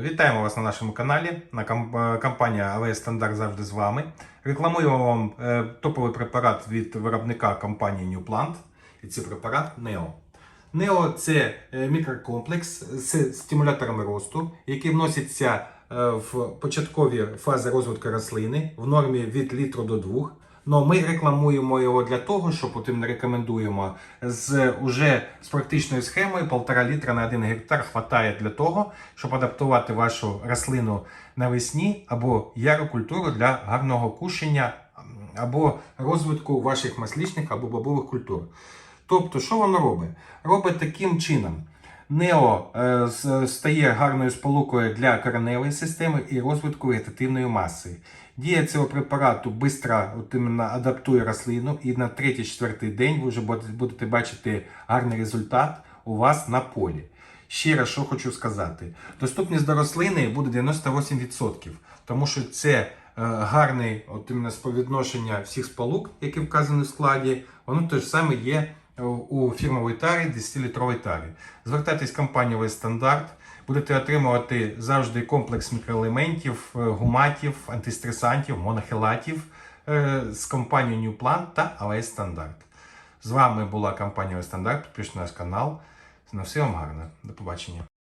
Вітаємо вас на нашому каналі. На е, компанія АВС Стандарт завжди з вами. Рекламуємо вам е, топовий препарат від виробника компанії Newplant. І це препарат NEO. NEO це е, мікрокомплекс з стимуляторами росту, який вноситься в початкові фази розвитку рослини в нормі від літру до 2. Но ми рекламуємо його для того, щоб от іменно рекомендуємо з уже з практичною схемою 1,5 літра на 1 гектар хватає для того, щоб адаптувати вашу рослину навесні або яру культуру для гарного кушення або розвитку ваших маслічних або бобових культур. Тобто, що воно робить? Робить таким чином. Нео е, стає гарною сполукою для кореневої системи і розвитку вегетативної маси. Дія цього препарату швидко адаптує рослину, і на третій-четвертий день ви вже будете- бачити гарний результат у вас на полі. Ще раз, що хочу сказати: доступність до рослини буде 98%, тому що це е, гарний от співвідношення всіх сполук, які вказані в складі, воно те ж саме є у фірмовій тарі, 10-літровій тарі. Звертайтесь в компанію «Весь стандарт. Будете отримувати завжди комплекс мікроелементів, е, гуматів, антистресантів, монохелатів е, з компанією Newplan та «Весь Стандарт. З вами була компанія «Весь Стандарт. Підпишіть наш канал. На все вам гарно. До побачення.